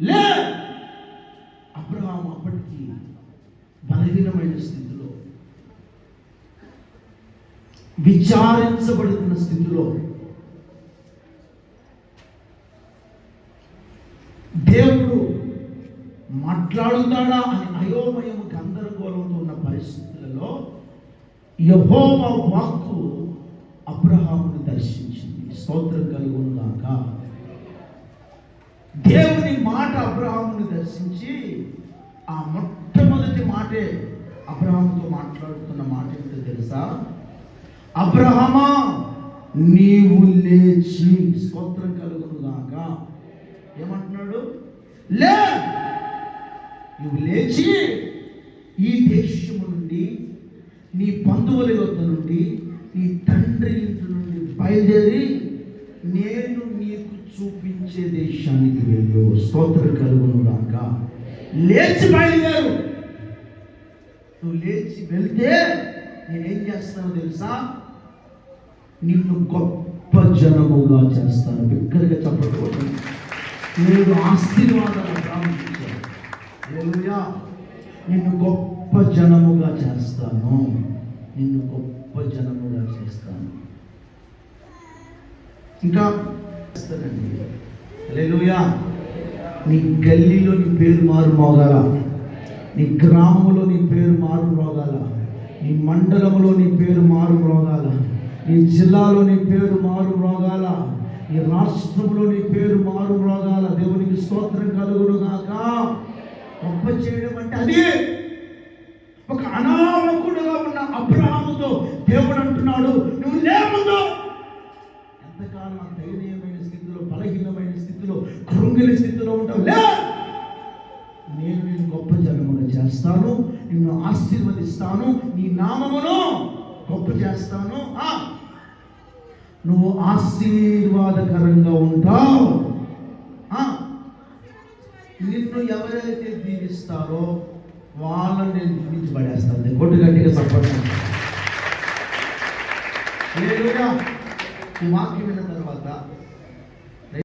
లే! అబ్రహాం అప్పటికి బలహీనమైన స్థితిలో విచారించబడుతున్న స్థితిలో దేవుడు మాట్లాడుతాడా అని అయోమయం గందరగోళంతో ఉన్న పరిస్థితులలో యహోమ వాక్కు అబ్రహామును దర్శించింది. స్తోత్రం కలిగి ఉన్నాక దేవుని మాట అబ్రహాముని దర్శించి ఆ మొట్టమొదటి మాటే అబ్రహాముతో మాట్లాడుతున్న మాట ఏంటో తెలుసా? అబ్రహమా నీవు లేచి స్తోత్రం కలుగును గాక ఏమంటున్నాడు? లే! నువ్వు లేచి ఈ దేశము నుండి నీ బంధువుల వద్ద నుండి నీ తండ్రి ఇంటి నుండి బయలుదేరి నేను నీకు చూపించే దేశానికి వెళ్ళు స్తోత్ర కలుగును గాక. లేచి బయలుదేరు. నువ్వు లేచి వెళ్తే నేనేం చేస్తానో తెలుసా? నిన్ను గొప్ప జనముగా చేస్తాను. బిగ్గరగా చెప్పకూడదు నేను ఆశీర్వాదాలు ప్రారంభించాను నిన్ను గొప్ప జనముగా చేస్తాను. నిన్ను గొప్ప జన చేస్తాను ఇంకా చేస్తానండి నీ గల్లీలో నీ పేరు మారు మోగాల. నీ గ్రామంలో నీ పేరు మారు మోగాల. నీ మండలంలో నీ పేరు మారు మోగాల. నీ జిల్లాలో నీ పేరు మారు మోగాల. నీ రాష్ట్రంలో నీ పేరు మారు మోగాల. దేవునికి స్తోత్రం కలుగును గాక. గొప్ప చేయడం అంటే అదే. ఒక అనామకుడుగా ఉన్న అబ్రహాముతో దేవుడు అంటున్నాడు నువ్వు ఎంతకాలం ఆ దయనీయమైన స్థితిలో బలహీనమైన స్థితిలో కృంగిన స్థితిలో ఉంటావు. లే! నేను నేను గొప్ప జనముగా చేస్తాను నిన్ను ఆశీర్వదిస్తాను నీ నామమును గొప్ప చేస్తాను. ఆ! నువ్వు ఆశీర్వాదకరంగా ఉంటావు. ఆ, నిన్ను ఎవరైతే దీవిస్తారో వాళ్ళని నేను దీవించి పడేస్తాను. కొట్టు గట్టిగా సపోర్ట్ నువ్వు వాక్యం విన్న తర్వాత